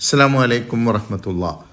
അസ്സാം വലൈക്കും വറഹമത്തുള്ള.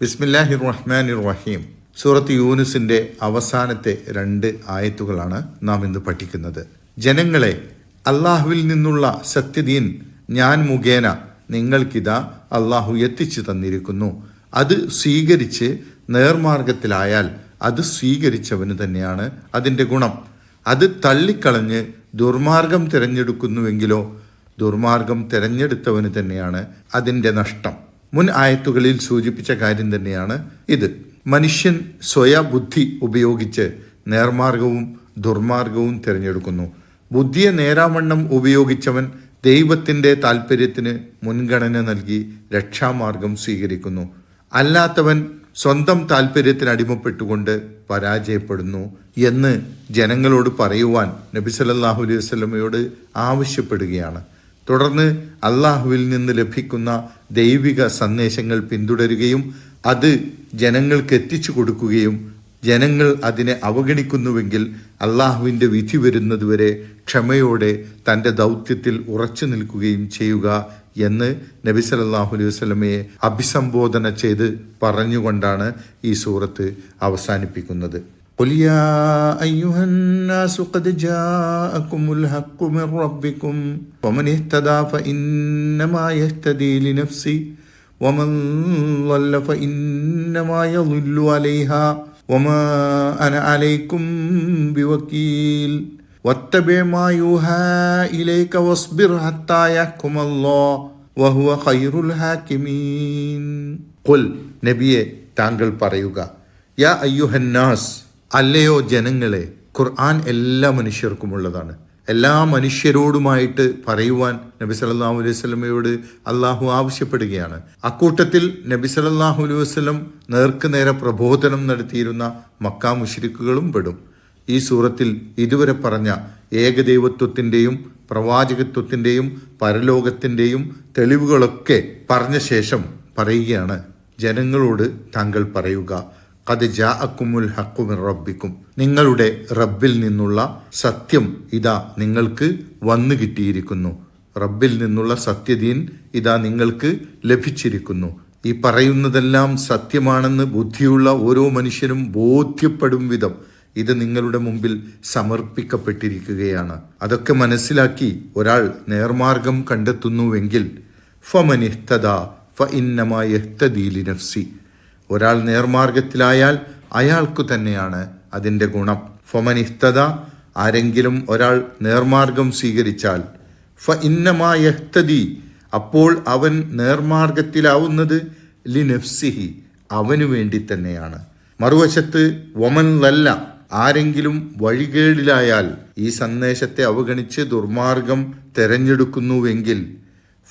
ബിസ്മില്ലാഹിർ റഹ്മാൻ റഹീം സൂറത്ത് യൂനുസിന്റെ അവസാനത്തെ രണ്ട് ആയത്തുകളാണ് നാം ഇന്ന് പഠിക്കുന്നത്. ജനങ്ങളെ അള്ളാഹുവിൽ നിന്നുള്ള സത്യദീൻ ഞാൻ മുഖേന നിങ്ങൾക്കിതാ അള്ളാഹു എത്തിച്ചു തന്നിരിക്കുന്നു. അത് സ്വീകരിച്ച് നേർമാർഗത്തിലായാൽ അത് സ്വീകരിച്ചവന് തന്നെയാണ് അതിന്റെ ഗുണം. അത് തള്ളിക്കളഞ്ഞ് ദുർമാർഗം തിരഞ്ഞെടുക്കുന്നുവെങ്കിലോ ദുർമാർഗം തിരഞ്ഞെടുത്തവന് തന്നെയാണ് അതിന്റെ നഷ്ടം. മുൻ ആയത്തുകളിൽ സൂചിപ്പിച്ച കാര്യം തന്നെയാണ് ഇത്. മനുഷ്യൻ സ്വയബുദ്ധി ഉപയോഗിച്ച് നേർമാർഗവും ദുർമാർഗവും തിരഞ്ഞെടുക്കുന്നു. ബുദ്ധിയെ നേരാവണ്ണം ഉപയോഗിച്ചവൻ ദൈവത്തിന്റെ താല്പര്യത്തിന് മുൻഗണന നൽകി രക്ഷാമാർഗം സ്വീകരിക്കുന്നു. അല്ലാത്തവൻ സ്വന്തം താല്പര്യത്തിന് അടിമപ്പെട്ടുകൊണ്ട് പരാജയപ്പെടുന്നു എന്ന് ജനങ്ങളോട് പറയുവാൻ നബി സല്ലല്ലാഹു അലൈഹി വസല്ലമയോട് ആവശ്യപ്പെടുകയാണ്. തുടർന്ന് അള്ളാഹുവിൽ നിന്ന് ലഭിക്കുന്ന ദൈവിക സന്ദേശങ്ങൾ പിന്തുടരുകയും അത് ജനങ്ങൾക്ക് എത്തിച്ചു കൊടുക്കുകയും ജനങ്ങൾ അതിനെ അവഗണിക്കുന്നുവെങ്കിൽ അള്ളാഹുവിന്റെ വിധി വരുന്നതുവരെ ക്ഷമയോടെ തന്റെ ദൗത്യത്തിൽ ഉറച്ചു നിൽക്കുകയും ചെയ്യുക എന്ന് നബി സല്ലല്ലാഹു അലൈഹി വസ്ലമയെ അഭിസംബോധന ചെയ്ത് പറഞ്ഞുകൊണ്ടാണ് ഈ സൂറത്ത് അവസാനിപ്പിക്കുന്നത്. قل يا أيها الناس قد جاءكم الحق من ربكم ومن اهتدى فإنما يهتدي لنفسه ومن ضل فإنما يضل عليها وما أنا عليكم بوكيل واتبع ما يوحى إليك واصبر حتى يحكم الله وهو خير الحاكمين قل നബിയെ താങ്കൾ പറയുക യാ അയ്യുഹന്നാസ് അല്ലയോ ജനങ്ങളെ ഖുർആൻ എല്ലാ മനുഷ്യർക്കുമുള്ളതാണ് എല്ലാ മനുഷ്യരോടുമായിട്ട് പറയുവാൻ നബി സല്ലല്ലാഹു അലൈഹി വസ്ലമയോട് അള്ളാഹു ആവശ്യപ്പെടുകയാണ്. അക്കൂട്ടത്തിൽ നബി സല്ലല്ലാഹു അലൈഹി വസ്ലം നേർക്ക് നേരെ പ്രബോധനം നടത്തിയിരുന്ന മക്കാ മുഷിരിക്കുകളും പെടും. ഈ സൂറത്തിൽ ഇതുവരെ പറഞ്ഞ ഏകദൈവത്വത്തിന്റെയും പ്രവാചകത്വത്തിന്റെയും പരലോകത്തിന്റെയും തെളിവുകളൊക്കെ പറഞ്ഞ ശേഷം പറയുകയാണ്. ജനങ്ങളോട് താങ്കൾ പറയുക. ജാ അക്കുമുൽ ഹക്കുമിൻ റബ്ബിക്കും. നിങ്ങളുടെ റബ്ബിൽ നിന്നുള്ള സത്യം ഇതാ നിങ്ങൾക്ക് വന്നു കിട്ടിയിരിക്കുന്നു. റബ്ബിൽ നിന്നുള്ള സത്യദീൻ ഇതാ നിങ്ങൾക്ക് ലഭിച്ചിരിക്കുന്നു. ഈ പറയുന്നതെല്ലാം സത്യമാണെന്ന് ബുദ്ധിയുള്ള ഓരോ മനുഷ്യനും ബോധ്യപ്പെടും വിധം ഇത് നിങ്ങളുടെ മുമ്പിൽ സമർപ്പിക്കപ്പെട്ടിരിക്കുകയാണ്. അതൊക്കെ മനസ്സിലാക്കി ഒരാൾ നേർമാർഗം കണ്ടെത്തുന്നുവെങ്കിൽ ഫമനിഹ്തദ ഫ ഇന്നമായ നഫ്സി ഒരാൾ നേർമാർഗത്തിലായാൽ അയാൾക്കു തന്നെയാണ് അതിന്റെ ഗുണം. ഫമനിഹ്തദ ആരെങ്കിലും ഒരാൾ നേർമാർഗം സ്വീകരിച്ചാൽ. ഫ ഇന്നമായഹ്തതി അപ്പോൾ അവൻ നേർമാർഗത്തിലാവുന്നത് ലിനഫ്സിഹി അവനു വേണ്ടി തന്നെയാണ്. മറുവശത്ത് വമൻ ലല്ല ആരെങ്കിലും വഴികേടിലായാൽ ഈ സന്ദേശത്തെ അവഗണിച്ച് ദുർമാർഗം തെരഞ്ഞെടുക്കുന്നുവെങ്കിൽ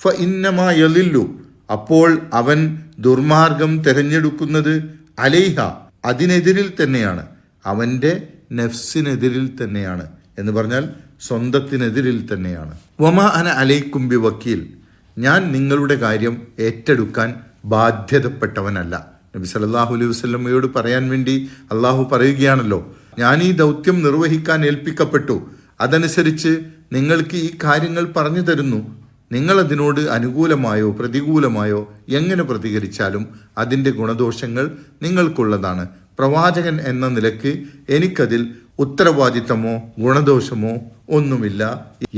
ഫ ഇന്നമായലില്ലു അപ്പോൾ അവൻ ദുർമാർഗം തിരഞ്ഞെടുക്കുന്നത് അലൈഹ അതിനെതിരിൽ തന്നെയാണ്. അവന്റെ നെഫ്സിനെതിരിൽ തന്നെയാണ് എന്ന് പറഞ്ഞാൽ സ്വന്തത്തിനെതിരിൽ തന്നെയാണ്. വമ അന അലൈക്കുംബി വക്കീൽ ഞാൻ നിങ്ങളുടെ കാര്യം ഏറ്റെടുക്കാൻ ബാധ്യതപ്പെട്ടവനല്ല. നബി സല്ലല്ലാഹു അലൈഹി വസല്ലമയോട് പറയാൻ വേണ്ടി അള്ളാഹു പറയുകയാണല്ലോ ഞാൻ ഈ ദൗത്യം നിർവഹിക്കാൻ ഏൽപ്പിക്കപ്പെട്ടു. അതനുസരിച്ച് നിങ്ങൾക്ക് ഈ കാര്യങ്ങൾ പറഞ്ഞു തരുന്നു. നിങ്ങൾ അതിനോട് അനുകൂലമായോ പ്രതികൂലമായോ എങ്ങനെ പ്രതികരിച്ചാലും അതിന്റെ ഗുണദോഷങ്ങൾ നിങ്ങൾക്കുള്ളതാണ്. പ്രവാചകൻ എന്ന നിലയ്ക്ക് എനിക്കതിൽ ഉത്തരവാദിത്തമോ ഗുണദോഷമോ ഒന്നുമില്ല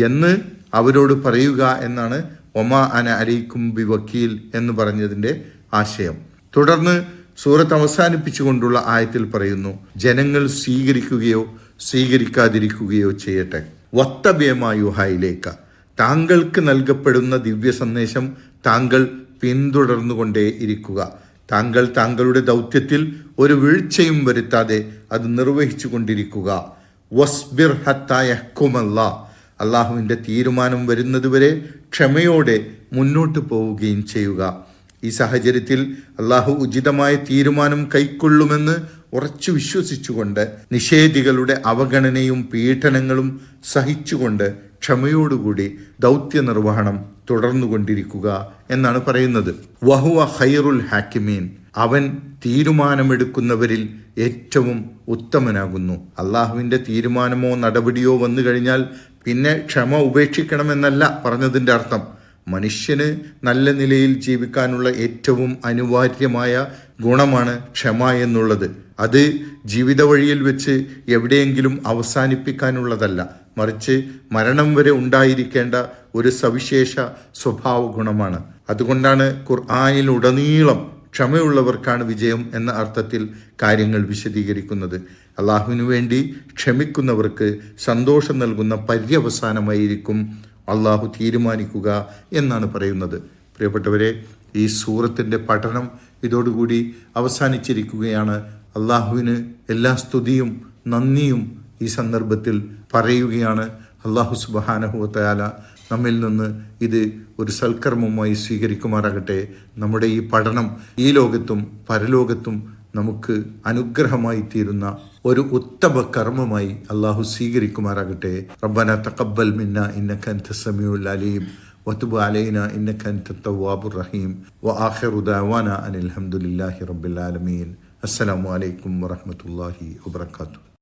എന്ന് അവരോട് പറയുക എന്നാണ് ഒമാ അന അലൈക്കും ബി വക്കീൽ എന്ന് പറഞ്ഞതിന്റെ ആശയം. തുടർന്ന് സൂറത്ത് അവസാനിപ്പിച്ചുകൊണ്ടുള്ള ആയത്തിൽ പറയുന്നു ജനങ്ങൾ സ്വീകരിക്കുകയോ സ്വീകരിക്കാതിരിക്കുകയോ ചെയ്യട്ടെ. വത്തബേമായുഹായിലേക്ക് താങ്കൾക്ക് നൽകപ്പെടുന്ന ദിവ്യ സന്ദേശം താങ്കൾ പിന്തുടർന്നുകൊണ്ടേ ഇരിക്കുക. താങ്കൾ താങ്കളുടെ ദൗത്യത്തിൽ ഒരു വീഴ്ചയും വരുത്താതെ അത് നിർവഹിച്ചു കൊണ്ടിരിക്കുക വസ്ബിർ അള്ളാഹുവിന്റെ തീരുമാനം വരുന്നതുവരെ ക്ഷമയോടെ മുന്നോട്ട് പോവുകയും ചെയ്യുക. ഈ സാഹചര്യത്തിൽ അള്ളാഹു ഉചിതമായ തീരുമാനം കൈക്കൊള്ളുമെന്ന് ഉറച്ചു വിശ്വസിച്ചുകൊണ്ട് നിഷേധികളുടെ അവഗണനയും പീഡനങ്ങളും സഹിച്ചുകൊണ്ട് ക്ഷമയോടുകൂടി ദൗത്യ നിർവഹണം തുടർന്നുകൊണ്ടിരിക്കുക എന്നാണ് പറയുന്നത്. വഹുവ ഖൈറുൽ ഹാക്കിമീൻ. അവൻ തീരുമാനമെടുക്കുന്നവരിൽ ഏറ്റവും ഉത്തമനാകുന്നു. അള്ളാഹുവിന്റെ തീരുമാനമോ നടപടിയോ വന്നു കഴിഞ്ഞാൽ പിന്നെ ക്ഷമ ഉപേക്ഷിക്കണമെന്നല്ല പറഞ്ഞതിന്റെ അർത്ഥം. മനുഷ്യന് നല്ല നിലയിൽ ജീവിക്കാനുള്ള ഏറ്റവും അനിവാര്യമായ ഗുണമാണ് ക്ഷമ എന്നുള്ളത്. അത് ജീവിത വഴിയിൽ വെച്ച് എവിടെയെങ്കിലും അവസാനിപ്പിക്കാനുള്ളതല്ല. മറിച്ച് മരണം വരെ ഉണ്ടായിരിക്കേണ്ട ഒരു സവിശേഷ സ്വഭാവ ഗുണമാണ്. അതുകൊണ്ടാണ് ഖുർആാനിലുടനീളം ക്ഷമയുള്ളവർക്കാണ് വിജയം എന്ന അർത്ഥത്തിൽ കാര്യങ്ങൾ വിശദീകരിക്കുന്നത്. അള്ളാഹുവിനു വേണ്ടി ക്ഷമിക്കുന്നവർക്ക് സന്തോഷം നൽകുന്ന പര്യവസാനമായിരിക്കും അള്ളാഹു തീരുമാനിക്കുക എന്നാണ് പറയുന്നത്. പ്രിയപ്പെട്ടവരെ ഈ സൂറത്തിന്റെ പഠനം ഇതോടുകൂടി അവസാനിച്ചിരിക്കുകയാണ്. അള്ളാഹുവിന് എല്ലാ സ്തുതിയും നന്ദിയും ഈ സന്ദർഭത്തിൽ പറയുകയാണ് അള്ളാഹു സുബഹാനഹുവത്തയാല നമ്മിൽ നിന്ന് ഇത് ഒരു സൽക്കർമ്മമായി സ്വീകരിക്കുമാറാകട്ടെ. നമ്മുടെ ഈ പഠനം ഈ ലോകത്തും പരലോകത്തും നമുക്ക് അനുഗ്രഹമായി തീരുന്ന ഒരു ഉത്തമ കർമ്മമായി അള്ളാഹു സ്വീകരിക്കുമാറാകട്ടെ. റബ്ബന തക്കബൽ മിന്ന ഇന്നക്ക അൻത അലീം. വതുബ് അലൈന ഇന്നക്ക അൻത തവ്വാബുർ റഹീം. വ ആഖിറു ദഅവാന അനിൽ ഹംദുലില്ലാഹി റബ്ബിൽ ആലമീൻ. അസ്സലാമു അലൈക്കും വറഹ്മത്തുള്ളാഹി വബറകാതുഹു.